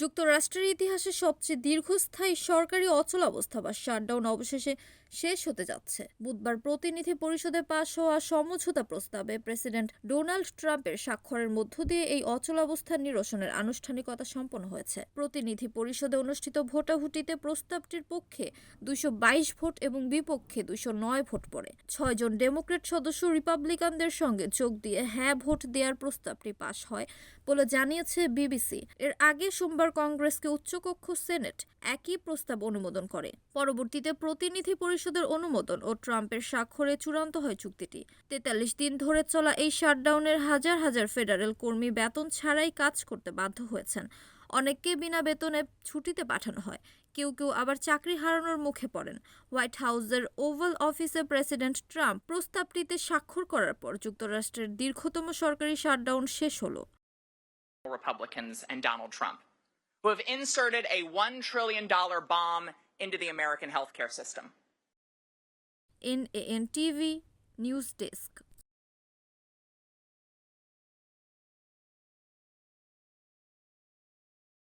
যুক্তরাষ্ট্রের ইতিহাসে সবচেয়ে দীর্ঘস্থায়ী সরকারি অচলাবস্থা বা শাটডাউন অবশেষে শেষ হতে যাচ্ছে। বুধবার প্রতিনিধি পরিষদে পাশ হওয়া সমঝোতা প্রস্তাবে প্রেসিডেন্ট ডোনাল্ড ট্রাম্পের স্বাক্ষরের মধ্য দিয়ে এই অচলাবস্থার নিরসনের আনুষ্ঠানিকতা সম্পন্ন হয়েছে। প্রতিনিধি পরিষদে অনুষ্ঠিত ভোটাভুটিতে প্রস্তাবটির পক্ষে বাইশ ভোট এবং বিপক্ষে নয় ভোট পড়ে। ছয়জন ডেমোক্রেট সদস্য রিপাবলিকানদের সঙ্গে যোগ দিয়ে হ্যাঁ ভোট দেওয়ার প্রস্তাবটি পাশ হয় বলে জানিয়েছে বিবিসি। এর আগে সোমবার কংগ্রেসকে উচ্চকক্ষ সেনেট একই প্রস্তাব অনুমোদন করে। পরবর্তীতে প্রতিনিধি পরিষদের অনুমোদন ও ট্রাম্পের স্বাক্ষরে চূড়ান্ত হয় চুক্তিটি। তেতাল্লিশ দিন ধরে চলা এই শাটডাউনের হাজার হাজার ফেডারেল কর্মী বেতন ছাড়াই কাজ করতে বাধ্য হয়েছেন। অনেককে বিনা বেতনে ছুটিতে পাঠানো হয়। কেউ কেউ আবার চাকরি হারানোর মুখে পড়েন। হোয়াইট হাউসের ওভাল অফিসে প্রেসিডেন্ট ট্রাম্প প্রস্তাবটিতে স্বাক্ষর করার পর যুক্তরাষ্ট্রের দীর্ঘতম সরকারি শাটডাউন শেষ হলো। Republicans and Donald Trump, who have inserted a $1 trillion bomb into the American healthcare system. In News Desk.